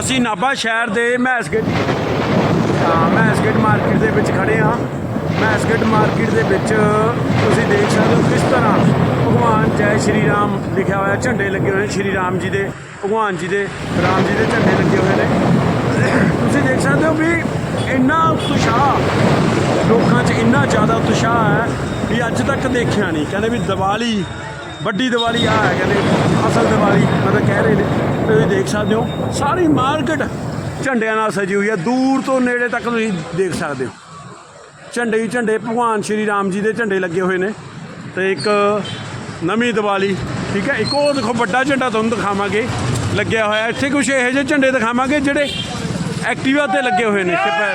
ਅਸੀਂ ਨਾਭਾ ਸ਼ਹਿਰ ਦੇ ਮੈਸਗੇਟ ਹਾਂ ਮਾਰਕੀਟ ਦੇ ਵਿੱਚ ਖੜੇ ਹਾਂ। ਮੈਸਗੇਟ ਮਾਰਕੀਟ ਦੇ ਵਿੱਚ ਤੁਸੀਂ ਦੇਖ ਸਕਦੇ ਹੋ ਕਿਸ ਤਰ੍ਹਾਂ ਭਗਵਾਨ ਜੈ ਸ਼੍ਰੀ ਰਾਮ ਲਿਖਿਆ ਹੋਇਆ, ਝੰਡੇ ਲੱਗੇ ਹੋਏ ਨੇ ਸ਼੍ਰੀ ਰਾਮ ਜੀ ਦੇ, ਭਗਵਾਨ ਜੀ ਦੇ, ਰਾਮ ਜੀ ਦੇ ਝੰਡੇ ਲੱਗੇ ਹੋਏ ਨੇ। ਤੁਸੀਂ ਦੇਖ ਸਕਦੇ ਹੋ ਵੀ ਇੰਨਾ ਉਤਸ਼ਾਹ, ਲੋਕਾਂ 'ਚ ਇੰਨਾ ਜ਼ਿਆਦਾ ਉਤਸ਼ਾਹ ਹੈ ਵੀ ਅੱਜ ਤੱਕ ਦੇਖਿਆ ਨਹੀਂ। ਕਹਿੰਦੇ ਵੀ ਦੀਵਾਲੀ, ਵੱਡੀ ਦੀਵਾਲੀ ਆ ਹੈ, ਕਹਿੰਦੇ ਅਸਲ ਦੀਵਾਲੀ ਮਤਲਬ ਕਹਿ ਰਹੇ ਨੇ। ਤੁਸੀਂ ਦੇਖ ਸਕਦੇ ਹੋ। ਸਾਰੀ ਮਾਰਕੀਟ ਝੰਡਿਆਂ ਨਾਲ ਸਜੀ ਹੋਈ ਹੈ। ਦੂਰ ਤੋਂ ਨੇੜੇ ਤੱਕ ਤੁਸੀਂ ਦੇਖ ਸਕਦੇ ਹੋ। ਝੰਡੇ ਹੀ ਝੰਡੇ, ਭਗਵਾਨ ਸ਼੍ਰੀ ਰਾਮ ਜੀ ਦੇ ਝੰਡੇ ਲੱਗੇ ਹੋਏ ਨੇ। ਤੇ ਇੱਕ ਨਵੀਂ ਦੀਵਾਲੀ, ਠੀਕ ਹੈ? ਇੱਕ ਉਹ ਦੇਖੋ, ਵੱਡਾ ਝੰਡਾ ਤੁਹਾਨੂੰ ਦਿਖਾਵਾਂਗੇ। ਲੱਗਿਆ ਹੋਇਆ। ਇੱਥੇ ਕੁਝ ਇਹੋ ਜਿਹੇ ਝੰਡੇ ਦਿਖਾਵਾਂਗੇ, ਜਿਹੜੇ ਐਕਟਿਵਾ ਤੇ ਲੱਗੇ ਹੋਏ ਨੇ। ਇੱਥੇ ਪੈ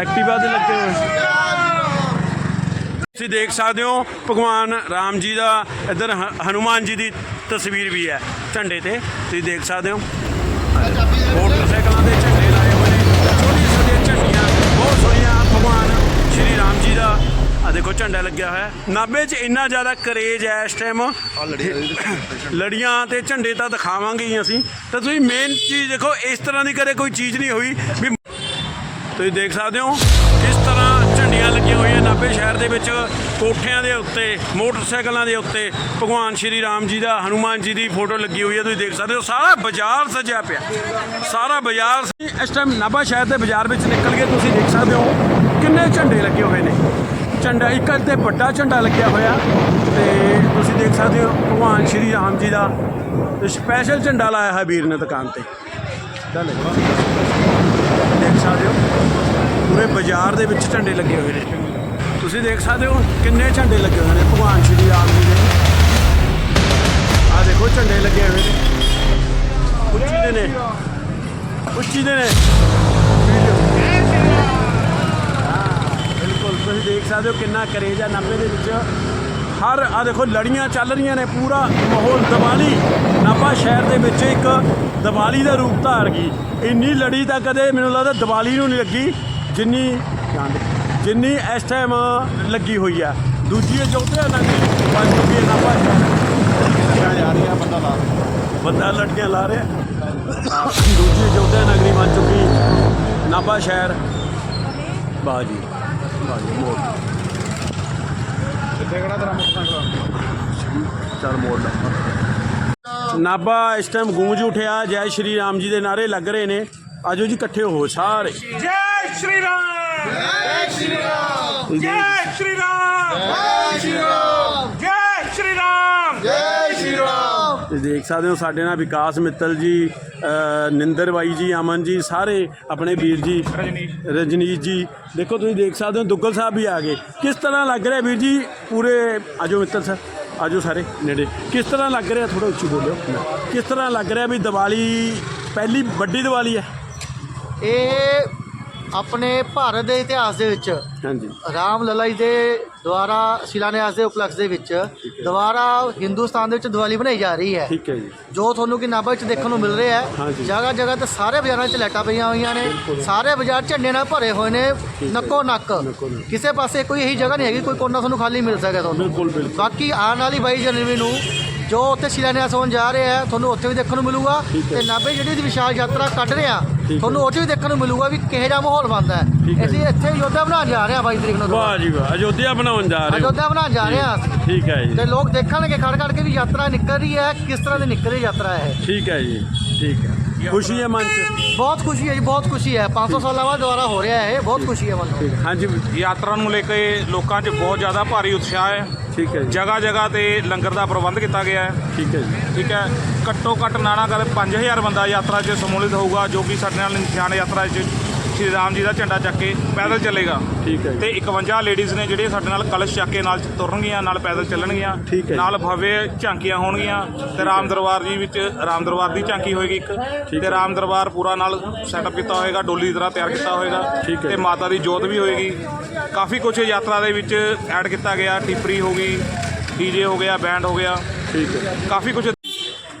ਐਕਟਿਵਾ ਤੇ ਲੱਗੇ ਹੋਏ ਤੁਸੀਂ ਦੇਖ ਸਕਦੇ ਹੋ, ਭਗਵਾਨ ਰਾਮ ਜੀ ਦਾ ਇੱਧਰ ਹ- ਹਨੂਮਾਨ ਜੀ ਦੀ ਤਸਵੀਰ ਵੀ ਹੈ ਝੰਡੇ ਤੇ। ਤੁਸੀਂ ਦੇਖ ਸਕਦੇ ਹੋ। ਮੋਟਰਸਾਈਕਲਾਂ ਦੇ ਝੰਡੇ ਲਾਏ ਹੋਏ ਨੇ। ਛੋਟੀਆਂ ਛੋਟੀਆਂ ਝੰਡੀਆਂ ਬਹੁਤ ਸੋਹਣੀਆਂ। ਭਗਵਾਨ ਸ਼੍ਰੀ ਰਾਮ ਜੀ ਦਾ। ਆ ਦੇਖੋ ਝੰਡਾ ਲੱਗਿਆ ਹੋਇਆ। ਹੈ। ਨਾਭੇ 'ਚ ਇੰਨਾ ਜ਼ਿਆਦਾ ਕਰੇਜ ਹੈ ਇਸ ਟਾਈਮ ਲੜੀਆਂ ਤੇ ਝੰਡੇ ਤਾਂ ਦਿਖਾਵਾਂਗੇ ਹੀ ਅਸੀਂ। ਤਾਂ ਤੁਸੀਂ ਮੇਨ ਚੀਜ਼ ਦੇਖੋ ਇਸ ਤਰ੍ਹਾਂ ਦੀ ਕਦੇ ਕੋਈ ਚੀਜ਼ ਨਹੀਂ ਹੋਈ ਵੀ ਤੁਸੀਂ ਦੇਖ ਸਕਦੇ ਹੋ ਕਿਸ ਤਰ੍ਹਾਂ ਝੰਡੀਆਂ ਲੱਗੀਆਂ ਹੋਈਆਂ ਨਾਭੇ ਸ਼ਹਿਰ ਦੇ ਵਿੱਚ ਕੋਠਿਆਂ ਦੇ ਉੱਤੇ, ਮੋਟਰਸਾਈਕਲਾਂ ਦੇ ਉੱਤੇ। ਭਗਵਾਨ ਸ਼੍ਰੀ ਰਾਮ ਜੀ ਦਾ, ਹਨੂਮਾਨ ਜੀ ਦੀ ਫੋਟੋ ਲੱਗੀ ਹੋਈ ਹੈ, ਤੁਸੀਂ ਦੇਖ ਸਕਦੇ ਹੋ। ਸਾਰਾ ਬਾਜ਼ਾਰ ਸਜਿਆ ਪਿਆ। ਸਾਰਾ ਬਾਜ਼ਾਰ ਇਸ ਟਾਈਮ ਨਾਭਾ ਸ਼ਹਿਰ ਦੇ ਬਾਜ਼ਾਰ ਵਿੱਚ ਨਿਕਲ ਕੇ ਤੁਸੀਂ ਦੇਖ ਸਕਦੇ ਹੋ ਕਿੰਨੇ ਝੰਡੇ ਲੱਗੇ ਹੋਏ ਨੇ। ਝੰਡਾ ਇੱਕ ਤੇ ਵੱਡਾ ਝੰਡਾ ਲੱਗਿਆ ਹੋਇਆ ਤੇ ਤੁਸੀਂ ਦੇਖ ਸਕਦੇ ਹੋ ਭਗਵਾਨ ਸ਼੍ਰੀ ਰਾਮ ਜੀ ਦਾ ਸਪੈਸ਼ਲ ਝੰਡਾ ਲਾਇਆ ਹੈ ਵੀਰ ਨੇ ਦੁਕਾਨ ਤੇ। ਚੱਲ ਦੇਖ ਸਕਦੇ ਹੋ। ਪੂਰੇ ਬਾਜ਼ਾਰ ਦੇ ਵਿੱਚ ਝੰਡੇ ਲੱਗੇ ਹੋਏ ਨੇ। ਤੁਸੀਂ ਦੇਖ ਸਕਦੇ ਹੋ ਕਿੰਨੇ ਝੰਡੇ ਲੱਗੇ ਹੋਏ ਨੇ ਭਗਵਾਨ ਸ਼੍ਰੀ ਰਾਮ ਜੀ ਦੇ। ਆ ਦੇਖੋ ਝੰਡੇ ਲੱਗੇ ਹੋਏ ਨੇ। ਉੱਚੀ ਦੇ ਨੇ। ਉੱਚੀ ਦੇ ਨੇ। ਬਿਲਕੁਲ, ਤੁਸੀਂ ਦੇਖ ਸਕਦੇ ਹੋ ਕਿੰਨਾ ਕਰੇਜ ਆ ਨਾਭੇ ਦੇ ਵਿੱਚ। ਹਰ ਆ ਦੇਖੋ ਲੜੀਆਂ ਚੱਲ ਰਹੀਆਂ ਨੇ, ਪੂਰਾ ਮਾਹੌਲ ਦੀਵਾਲੀ। ਨਾਭਾ ਸ਼ਹਿਰ ਦੇ ਵਿੱਚ ਇੱਕ ਦੀਵਾਲੀ ਦਾ ਰੂਪ ਧਾਰ ਗਈ। ਇੰਨੀ ਲੜੀ ਤਾਂ ਕਦੇ ਮੈਨੂੰ ਲੱਗਦਾ ਦੀਵਾਲੀ ਨੂੰ ਨਹੀਂ ਲੱਗੀ। ਜਿੰਨੀ ਜਿੰਨੀ ਇਸ ਟਾਈਮ ਲੱਗੀ ਹੋਈ ਆ। ਦੂਜੀ ਚੌਥੇ ਨਾ ਬਣ ਚੁੱਕੀ ਹੈ ਨਾਭਾ ਸ਼ਹਿਰ ਜਾ ਰਹੀ ਆ ਬੰਦਾ ਲਾ ਬੰਦਾ ਲੜਕੀਆਂ ਲਾ ਰਿਹਾ। ਦੂਜੀ ਚੌਥੇ ਨਗਰੀ ਬਣ ਚੁੱਕੀ ਨਾਭਾ ਸ਼ਹਿਰ। ਬਾਜੀ ਬਾਜੀ ਮੋੜ। ਕਿੱਥੇ ਕਿਹੜਾ ਤੇਰਾ ਮੋਟਰਸਾਈਕਲ? ਚੱਲ ਮੋੜ ਲੈ। ਨਾਭਾ ਇਸ ਟਾਈਮ ਗੂੰਜ ਉਠਿਆ। ਜੈ ਸ਼੍ਰੀ ਰਾਮ ਜੀ ਦੇ ਨਾਰੇ ਲੱਗ ਰਹੇ ਨੇ। ਆਜੋ ਜੀ ਇਕੱਠੇ ਹੋ ਸਾਰੇ। ਸ਼੍ਰੀ ਰਾਮ ਜੈ ਸ਼੍ਰੀ ਰਾਮ ਜੈ ਸ਼੍ਰੀ ਰਾਮ ਜੈ ਸ਼੍ਰੀ ਰਾਮ ਜੈ ਸ਼੍ਰੀ ਰਾਮ ਜੈ ਸ਼੍ਰੀ ਰਾਮ ਤੁਸੀਂ ਦੇਖ ਸਕਦੇ ਹੋ ਸਾਡੇ ਨਾਲ ਵਿਕਾਸ ਮਿੱਤਲ ਜੀ ਨਿੰਦਰ ਬਾਈ ਜੀ ਅਮਨ ਜੀ ਸਾਰੇ ਆਪਣੇ ਵੀਰ ਜੀ ਰਜਨੀਸ਼ ਜੀ। ਦੇਖੋ ਤੁਸੀਂ ਦੇਖ ਸਕਦੇ ਹੋ ਦੁੱਗਲ ਸਾਹਿਬ ਵੀ ਆ ਗਏ। ਕਿਸ ਤਰ੍ਹਾਂ ਲੱਗ ਰਿਹਾ ਵੀਰ ਜੀ? ਪੂਰੇ ਆਜੋ ਮਿੱਤਲ ਸਰ ਆਜੋ ਸਾਰੇ ਨੇੜੇ। ਕਿਸ ਤਰ੍ਹਾਂ ਲੱਗ ਰਿਹਾ? ਥੋੜਾ ਉੱਚੀ ਬੋਲਿਓ। ਕਿਸ ਤਰ੍ਹਾਂ ਲੱਗ ਰਿਹਾ ਵੀ ਦੀਵਾਲੀ ਪਹਿਲੀ ਵੱਡੀ ਦੀਵਾਲੀ ਹੈ? ਇਹ ਆਪਣੇ ਭਾਰਤ ਦੇ ਇਤਿਹਾਸ ਦੇ ਵਿੱਚ ਹਾਂਜੀ। ਰਾਮ ਲਲਾਈ ਦੇ ਦੁਆਰਾ ਸ਼ਿਲਾਨਿਆਸ ਦੇ ਉਪਲਕਸ਼ ਦੇ ਵਿੱਚ ਦੁਆਰਾ ਹਿੰਦੁਸਤਾਨ ਦੇ ਵਿੱਚ ਦੀਵਾਲੀ ਬਣਾਈ ਜਾ ਰਹੀ ਹੈ। ਠੀਕ ਹੈ ਜੀ। ਜੋ ਤੁਹਾਨੂੰ ਕਿ ਨਾਭਾ ਵਿੱਚ ਦੇਖਣ ਨੂੰ ਮਿਲ ਰਿਹਾ ਹੈ ਹਾਂਜੀ। ਜਗ੍ਹਾ ਜਗ੍ਹਾ ਤੇ ਸਾਰੇ ਬਾਜ਼ਾਰਾਂ 'ਚ ਲਾਈਟਾਂ ਪਈਆਂ ਹੋਈਆਂ ਨੇ ਸਾਰੇ ਬਾਜ਼ਾਰ ਝੰਡੇ ਨਾਲ ਭਰੇ ਹੋਏ ਨੇ ਨੱਕੋ ਨੱਕ ਨੱਕੋ ਨੱਕ। ਕਿਸੇ ਪਾਸੇ ਕੋਈ ਇਹੀ ਜਗ੍ਹਾ ਨਹੀਂ ਹੈਗੀ ਕੋਈ ਕੋਨਾ ਤੁਹਾਨੂੰ ਖਾਲੀ ਮਿਲ ਸਕਦਾ ਤੁਹਾਨੂੰ। ਬਿਲਕੁਲ ਬਿਲਕੁਲ। ਬਾਕੀ ਆਉਣ ਵਾਲੀ 22 ਜਨਵਰੀ ਨੂੰ ਜੋ ਉੱਥੇ ਸ਼ਿਲਾਨਿਆਸ ਹੋਣ ਜਾ ਰਿਹਾ ਹੈ ਤੁਹਾਨੂੰ ਉੱਥੇ ਵੀ ਦੇਖਣ ਨੂੰ ਮਿਲੂਗਾ। ਤੇ ਨਾਭੇ ਜਿਹੜੀ ਦੀ ਵਿਸ਼ਾਲ ਯਾਤਰਾ ਕੱਢ ਰਹੇ। ਤੁਹਾਨੂੰ ਉੱਥੇ ਵੀ ਦੇਖਣ ਨੂੰ ਮਿਲੂਗਾ ਵੀ ਕਿਹੋ ਜਿਹਾ ਮਾਹੌਲ ਬਣਦਾ ਹੈ। ਅਸੀਂ ਇੱਥੇ ਯੋਧਾ ਬਣਾਉਣ ਜਾ ਰਹੇ ਹਾਂ 22 ਤਰੀਕ ਨੂੰ ਵਾਹ ਜੀ ਵਾਹ ਅਯੋਧਿਆ ਬਣਾਉਣ ਜਾ ਰਹੇ ਹੋ। ਅਯੋਧਿਆ ਬਣਾਉਣ ਜਾ ਰਹੇ ਹਾਂ। ਠੀਕ ਹੈ ਜੀ। ਤੇ ਲੋਕ ਦੇਖਣਗੇ ਖੜ ਖੜ ਕੇ ਵੀ ਯਾਤਰਾ ਨਿਕਲ ਰਹੀ ਹੈ ਕਿਸ ਤਰ੍ਹਾਂ ਦੀ ਨਿਕਲ ਰਹੀ ਯਾਤਰਾ ਹੈ ਠੀਕ ਹੈ ਜੀ ਠੀਕ ਹੈ। ਖੁਸ਼ੀ ਹੈ ਮਨ ਚ? ਬਹੁਤ ਖੁਸ਼ੀ ਹੈ ਜੀ ਬਹੁਤ ਖੁਸ਼ੀ ਹੈ। 500 ਸਾਲਾਂ ਬਾਅਦ ਦੁਬਾਰਾ ਹੋ ਰਿਹਾ ਹੈ ਇਹ ਬਹੁਤ ਖੁਸ਼ੀ ਹੈ ਮਨ ਨੂੰ। ਹਾਂਜੀ। ਯਾਤਰਾ ਨੂੰ ਲੈ ਕੇ ਲੋਕਾਂ 'ਚ ਬਹੁਤ ਜ਼ਿਆਦਾ ਭਾਰੀ ਉਤਸ਼ਾਹ ਹੈ। ਠੀਕ ਹੈ ਜੀ। ਜਗ੍ਹਾ ਜਗ੍ਹਾ ਤੇ ਲੰਗਰ ਦਾ ਪ੍ਰਬੰਧ ਕੀਤਾ ਗਿਆ ਹੈ। ਠੀਕ ਹੈ ਜੀ। ਠੀਕ ਹੈ। ਘੱਟੋ ਘੱਟ ਨਾਣਾ ਕਰ 5000 ਬੰਦਾ ਯਾਤਰਾ 'ਚ ਸਮੂਲਿਤ ਹੋਊਗਾ ਜੋ ਕਿ ਸਾਡੇ ਨਾਲ ਨਿਸ਼ਾਨ ਯਾਤਰਾ 'ਚ ਸ਼੍ਰੀ ਰਾਮ ਜੀ ਦਾ ਝੰਡਾ ਚੱਕ ਕੇ ਪੈਦਲ ਚੱਲੇਗਾ। ਠੀਕ ਹੈ ਜੀ। ਤੇ 51 ਲੇਡੀਜ਼ ਨੇ ਜਿਹੜੇ ਸਾਡੇ ਨਾਲ ਕਲਸ਼ ਚੱਕ ਕੇ ਨਾਲ ਤੁਰਨਗੀਆਂ ਨਾਲ ਪੈਦਲ ਚੱਲਣਗੀਆਂ ਠੀਕ ਹੈ। ਨਾਲ ਭव्य ਝਾਂਕੀਆਂ ਹੋਣਗੀਆਂ ਤੇ ਰਾਮ ਦਰਬਾਰ ਜੀ ਵਿੱਚ ਰਾਮ ਦਰਬਾਰ ਦੀ ਝਾਂਕੀ ਹੋਏਗੀ ਇੱਕ। ਤੇ ਰਾਮ ਦਰਬਾਰ ਪੂਰਾ ਨਾਲ ਸੈਟਅਪ ਕੀਤਾ ਹੋਏਗਾ ਡੋਲੀ ਦੀ ਤਰ੍ਹਾਂ ਤਿਆਰ ਕੀਤਾ ਹੋਏਗਾ। ਠੀਕ ਹੈ। ਤੇ ਮਾਤਾ ਦੀ ਜੋਤ ਵੀ ਹੋਏਗੀ। ਕਾਫੀ ਕੁਝ ਯਾਤਰਾ ਦੇ ਵਿੱਚ ਐਡ ਕੀਤਾ ਗਿਆ। ਟਿਪਰੀ ਹੋ ਗਈ ਡੀਜੇ ਹੋ ਗਿਆ ਬੈਂਡ ਹੋ ਗਿਆ। ਠੀਕ ਹੈ। ਕਾਫੀ ਕੁਝ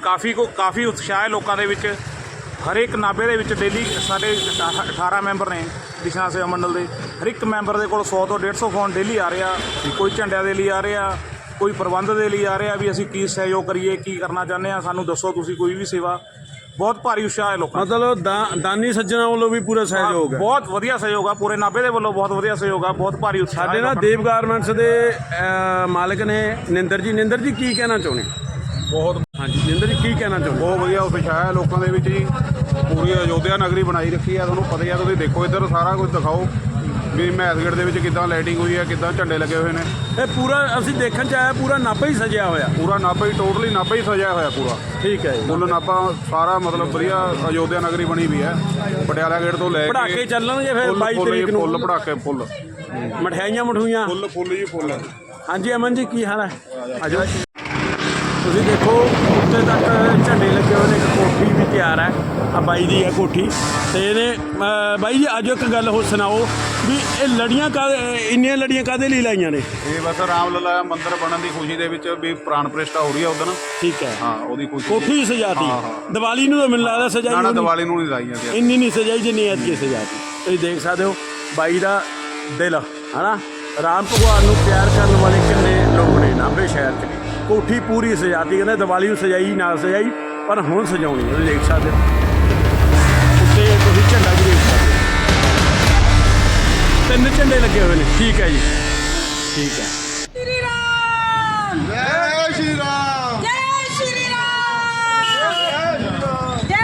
ਕਾਫੀ ਕੁ- ਕਾਫੀ ਉਤਸ਼ਾਹ ਹੈ ਲੋਕਾਂ ਦੇ ਵਿੱਚ। ਹਰੇਕ ਨਾਭੇ ਦੇ ਵਿੱਚ ਡੇਲੀ ਸਾਡੇ 18 ਮੈਂਬਰ ਨੇ ਦਿਸ਼ਾ ਸੇਵਾ ਮੰਡਲ ਦੇ। ਹਰ ਇੱਕ ਮੈਂਬਰ ਦੇ ਕੋਲ 100 ਤੋਂ 150 ਫੋਨ ਡੇਲੀ ਆ ਰਿਹਾ। ਕੋਈ ਝੰਡਿਆਂ ਦੇ ਲਈ ਆ ਰਿਹਾ ਕੋਈ ਪ੍ਰਬੰਧ ਦੇ ਲਈ ਆ ਰਿਹਾ ਵੀ ਅਸੀਂ ਕੀ ਸਹਿਯੋਗ ਕਰੀਏ ਕੀ ਕਰਨਾ ਚਾਹੁੰਦੇ ਆ ਸਾਨੂੰ ਦੱਸੋ ਤੁਸੀਂ ਕੋਈ ਵੀ ਸੇਵਾ। ਬਹੁਤ ਭਾਰੀ ਉਤਸ਼ਾਹ ਹੈ ਲੋਕਾਂ ਦਾ। ਮਤਲਬ ਦਾਨੀ ਸੱਜਣਾ ਵੱਲੋਂ ਵੀ ਪੂਰਾ ਸਹਿਯੋਗ ਹੈ ਬਹੁਤ ਵਧੀਆ ਸਹਿਯੋਗ ਆ ਪੂਰੇ ਨਾਭੇ ਦੇ ਵੱਲੋਂ ਬਹੁਤ ਵਧੀਆ ਸਹਿਯੋਗ ਆ ਬਹੁਤ ਭਾਰੀ ਉਤਸ਼ਾਹ ਸਾਡੇ ਹੈ ਨਾਲ ਦੇਵ ਗਾਰਮੈਂਟਸ ਦੇ ਮਾਲਕ ਨੇ ਨਿੰਦਰ ਜੀ। ਨਿੰਦਰ ਜੀ ਕੀ ਕਹਿਣਾ ਚਾਹੁੰਦੇ? ਬਹੁਤ ਹਾਂਜੀ। ਨਿੰਦਰ ਜੀ ਕੀ ਕਹਿਣਾ ਚਾਹੁੰਦੇ? ਬਹੁਤ ਵਧੀਆ ਹੈ ਲੋਕਾਂ ਦੇ ਵਿੱਚ ਜੀ। ਪੂਰੀ ਅਯੋਧਿਆ ਨਗਰੀ ਬਣਾਈ ਰੱਖੀ ਹੈ ਤੁਹਾਨੂੰ ਪਤਾ ਹੀ ਆ ਤੁਸੀਂ ਦੇਖੋ ਇੱਧਰ ਸਾਰਾ ਕੁਝ ਦਿਖਾਓ। ਵੀ ਮਹਿਸਗੜ ਦੇ ਵਿੱਚ ਕਿੱਦਾਂ ਲਾਈਟਿੰਗ ਹੋਈ ਹੈ ਕਿੱਦਾਂ ਝੰਡੇ ਲੱਗੇ ਹੋਏ ਨੇ। ਇਹ ਪੂਰਾ ਅਸੀਂ ਦੇਖਣ ਚ ਆਇਆ ਪੂਰਾ ਨਾਭਾ ਹੀ ਸਜਿਆ ਹੋਇਆ। ਪੂਰਾ ਨਾਭਾ ਹੀ ਟੋਟਲੀ ਨਾਭਾ ਹੀ ਸਜਿਆ ਹੋਇਆ ਪੂਰਾ। ਠੀਕ ਹੈ ਜੀ। ਫੁੱਲ ਨਾਭਾ ਸਾਰਾ ਮਤਲਬ ਵਧੀਆ ਅਯੋਧਿਆ ਨਗਰੀ ਬਣੀ ਵੀ ਹੈ। ਪਟਿਆਲਾ ਗੇਟ ਤੋਂ ਲੈ ਕੇ ਪੜਾਕੇ ਚੱਲਣਗੇ ਫਿਰ ਫੁੱਲ 22 ਫੁੱਲ ਜੀ, ਤਰੀਕ ਨੂੰ। ਫੁੱਲ ਪੜਾਕੇ ਫੁੱਲ। ਮਠਿਆਈਆਂ ਮਠੂਈਆਂ। ਫੁੱਲ ਫੁੱਲ ਜੀ ਫੁੱਲ। ਹਾਂਜੀ ਅਮਨ ਜੀ ਕੀ ਹਾਲ ਹੈ? ਆਜੋ ਤੁਸੀਂ ਦੇਖੋ ਉੱਤੇ ਤੱਕ ਝੰਡੇ ਲੱਗੇ ਹੋਏ ਨੇ ਇੱਕ ਕੋਠੀ ਵੀ ਤਿਆਰ ਹੈ ਆ ਬਾਈ ਦੀ ਹੈ ਕੋਠੀ। ਤੇ ਇਹਨੇ ਬਾਈ ਜੀ ਅੱਜ ਇੱਕ ਗੱਲ ਹੋ ਸੁਣਾਓ ਵੀ ਇਹ ਲੜੀਆਂ ਕਾ ਇੰਨੀਆਂ ਲੜੀਆਂ ਕਾਦੇ ਲਈ ਲਾਈਆਂ ਨੇ? ਇਹ ਬਸ ਰਾਮ ਲਲਾ ਮੰਦਿਰ ਬਣਨ ਦੀ ਖੁਸ਼ੀ ਦੇ ਵਿੱਚ ਵੀ ਪ੍ਰਾਣ ਪ੍ਰੇਸ਼ਟਾ ਹੋ ਰਹੀ ਹੈ ਉਦੋਂ ਠੀਕ ਹੈ। ਹਾਂ ਉਹਦੀ ਖੁਸ਼ੀ ਕੋਠੀ ਸਜਾਤੀ। ਦੀਵਾਲੀ ਨੂੰ ਤਾਂ ਮੈਨੂੰ ਲੱਗਦਾ ਸਜਾਈ ਨਾ। ਦੀਵਾਲੀ ਨੂੰ ਨਹੀਂ ਲਾਈ ਜਾਂਦੀ। ਇੰਨੀ ਨਹੀਂ ਸਜਾਈ ਜਿੰਨੀ ਐਤਕੀ ਸਜਾਤੀ। ਤੁਸੀਂ ਦੇਖ ਸਕਦੇ ਹੋ ਬਾਈ ਦਾ ਦਿਲ ਹਨਾ? ਰਾਮ ਭਗਵਾਨ ਨੂੰ ਪਿਆਰ ਕਰਨ ਵਾਲੇ ਕਿੰਨੇ ਲੋਕ ਨੇ ਨਾਭੇ ਸ਼ਹਿਰ 'ਚ। ਕੋਠੀ ਪੂਰੀ ਸਜਾਤੀ ਕਹਿੰਦੇ ਦੀਵਾਲੀ ਨੂੰ ਸਜਾਈ ਨਾ ਸਜਾਈ ਪਰ ਹੁਣ ਸਜਾਉਣੀ ਉਹ ਦੇਖ ਸਕਦੇ ਹੋ। ਉੱਤੇ ਤੁਸੀਂ ਝੰਡਾ ਵੀ ਦੇਖ ਸਕਦੇ ਤਿੰਨ ਝੰਡੇ ਲੱਗੇ ਹੋਏ ਨੇ ਠੀਕ ਹੈ ਜੀ। ਠੀਕ ਹੈ।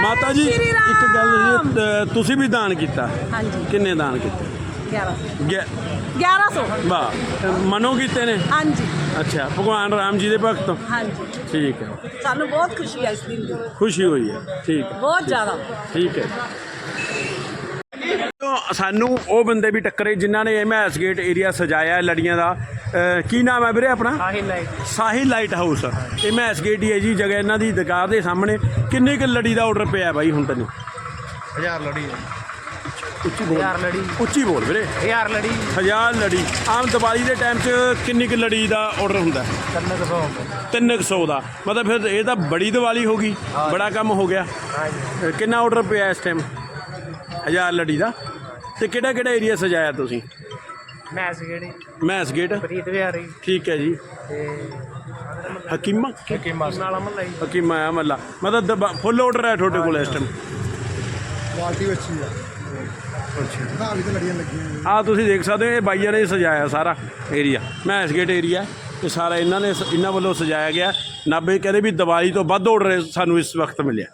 ਮਾਤਾ ਜੀ ਇੱਕ ਗੱਲ ਜੀ ਤੁਸੀਂ ਵੀ ਦਾਨ ਕੀਤਾ? ਹਾਂਜੀ। ਕਿੰਨੇ ਦਾਨ ਕੀਤੇ? 1100 ਗਿਆ- 1100 ਵਾਹ। ਮਨੋ ਕੀਤੇ ਨੇ? ਹਾਂਜੀ। ਅੱਛਾ ਭਗਵਾਨ ਰਾਮ ਜੀ ਦੇ ਭਗਤ ਹਾਂਜੀ। ਠੀਕ ਹੈ। ਸਾਨੂੰ ਬਹੁਤ ਖੁਸ਼ੀ ਹੈ ਇਸ ਦਿਨ ਦੀ। ਖੁਸ਼ੀ ਹੋਈ ਹੈ ਠੀਕ ਬਹੁਤ ਜ਼ਿਆਦਾ। ਠੀਕ ਹੈ। ਸਾਨੂੰ ਉਹ ਬੰਦੇ ਵੀ ਟੱਕਰੇ ਜਿਨ੍ਹਾਂ ਨੇ ਇਹ ਗੇਟ ਏਰੀਆ ਸਜਾਇਆ ਹੈ ਲੜੀਆਂ ਦਾ। ਕੀ ਨਾਮ ਹੈ ਵੀਰੇ ਆਪਣਾ? Shahi light. Sahil light house. ਇਹ ਮਹਿਸ ਗੇਟ ਹੀ ਹੈ ਜੀ ਜਗ੍ਹਾ ਇਹਨਾਂ ਦੀ ਦੁਕਾਨ ਦੇ ਸਾਹਮਣੇ। ਕਿੰਨੇ ਕੁ ਲੜੀ ਦਾ ਆਰਡਰ ਪਿਆ ਬਾਈ ਹੁਣ ਤੈਨੂੰ? 1000 ਲੜੀ। ਹੈ। ਉੱਚੀ ਬੋਲ। ਹਜ਼ਾਰ ਲੜੀ। ਉੱਚੀ ਬੋਲ ਵੀਰੇ। ਹਜ਼ਾਰ ਲੜੀ। ਹਜ਼ਾਰ ਲੜੀ। ਆਮ ਦੀਵਾਲੀ ਦੇ ਟਾਈਮ 'ਚ ਕਿੰਨੀ ਕੁ ਲੜੀ ਦਾ ਆਰਡਰ ਹੁੰਦਾ? ਕੰਨ ਕਸੋਂ 300 ਦਾ। ਮਤਲਬ ਫਿਰ ਇਹ ਤਾਂ ਬੜੀ ਦੀਵਾਲੀ ਹੋ ਗਈ। ਬੜਾ ਕੰਮ ਹੋ ਗਿਆ। ਕਿੰਨਾ ਆਰਡਰ ਪਿਆ ਇਸ ਟਾਈਮ ਹਜ਼ਾਰ ਲੜੀ ਦਾ। ਤੇ ਕਿਹੜਾ ਕਿਹੜਾ ਏਰੀਆ ਸਜਾਇਆ ਤੁਸੀਂ? ਮੈਸ ਗੇੜੀ। ਮੈਸ ਗੇਟ। ਪ੍ਰੀਤ ਵਿਹਾਰੀ। ਠੀਕ ਹੈ ਜੀ। ਤੇ ਹਕੀਮਾ? ਮਾਸ ਨਾਲਾ ਮੱਲਾ ਜੀ ਹਕੀਮਾ ਆ ਮੱਲਾ। ਮਤਲਬ ਫੁੱਲ ਆਰਡਰ ਹੈ ਤੁਹਾਡੇ ਕੋਲ ਇਸ ਟਾਈਮ ਕੁਆਲਿਟੀ ਅੱਛੀ ਆ। ਅੱਛਾ ਵੀ ਤਾਂ ਲੜੀਆਂ ਲੱਗੀਆਂ ਆ ਤੁਸੀਂ ਦੇਖ ਸਕਦੇ ਹੋ, ਇਹ ਬਾਈਆਂ ਨੇ ਸਜਾਇਆ ਸਾਰਾ ਏਰੀਆ ਮੈਸ ਗੇਟ ਏਰੀਆ ਇਹ ਸਾਰਾ ਇਹਨਾਂ ਨੇ ਇਹਨਾਂ ਵੱਲੋਂ ਸਜਾਇਆ ਗਿਆ। ਨਾਬੇ ਕਹਿੰਦੇ ਵੀ ਦੀਵਾਲੀ ਤੋਂ ਵੱਧ ਆਰਡਰ ਸਾਨੂੰ ਇਸ ਵਕਤ ਮਿਲਿਆ।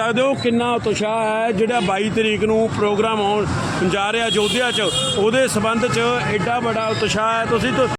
ਸਕਦੇ ਹੋ ਕਿੰਨਾ ਉਤਸ਼ਾਹ ਹੈ ਜਿਹੜਾ 22 ਤਰੀਕ ਨੂੰ ਪ੍ਰੋਗਰਾਮ ਆਉਣ ਜਾ ਰਿਹਾ ਅਯੋਧਿਆ 'ਚ, ਉਹਦੇ ਸਬੰਧ 'ਚ ਐਡਾ ਵੱਡਾ ਉਤਸ਼ਾਹ ਹੈ। ਤੁਸੀਂ ਤਾਂ